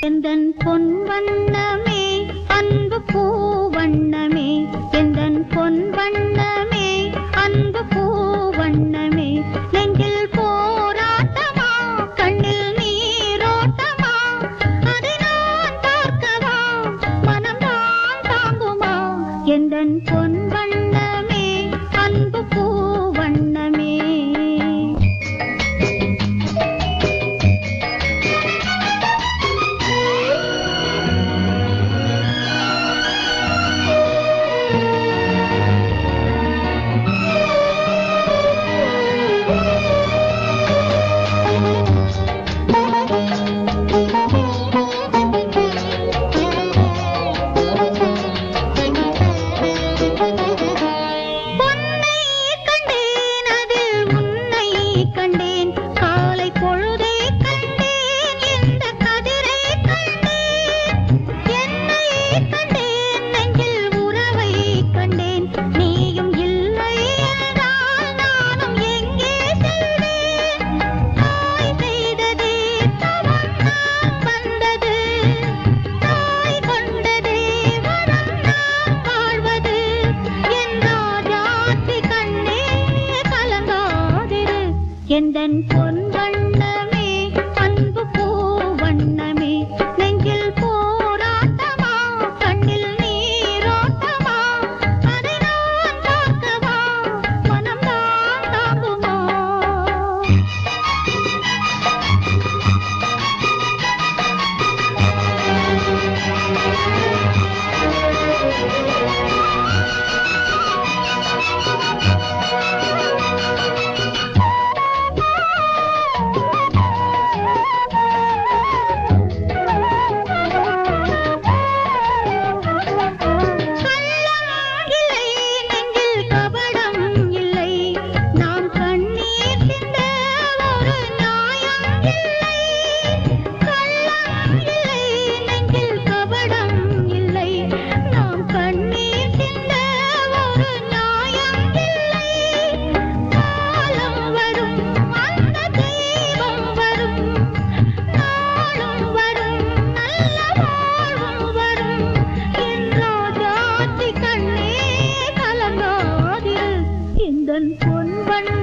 எந்தன் பொன் வண்ணமே அன்பு பூ வண்ணமே எந்தன் பொன் வண்ணமே அன்பு பூ வண்ணமே. நெஞ்சில் போராட்டமா கண்ணில் நீரோட்டமா அதை நான் பார்க்கவா மனம் தான் தாங்குமா? எந்தன் பொன் வண்ண எந்தன் பொன்கள் பொன் பொன்பன்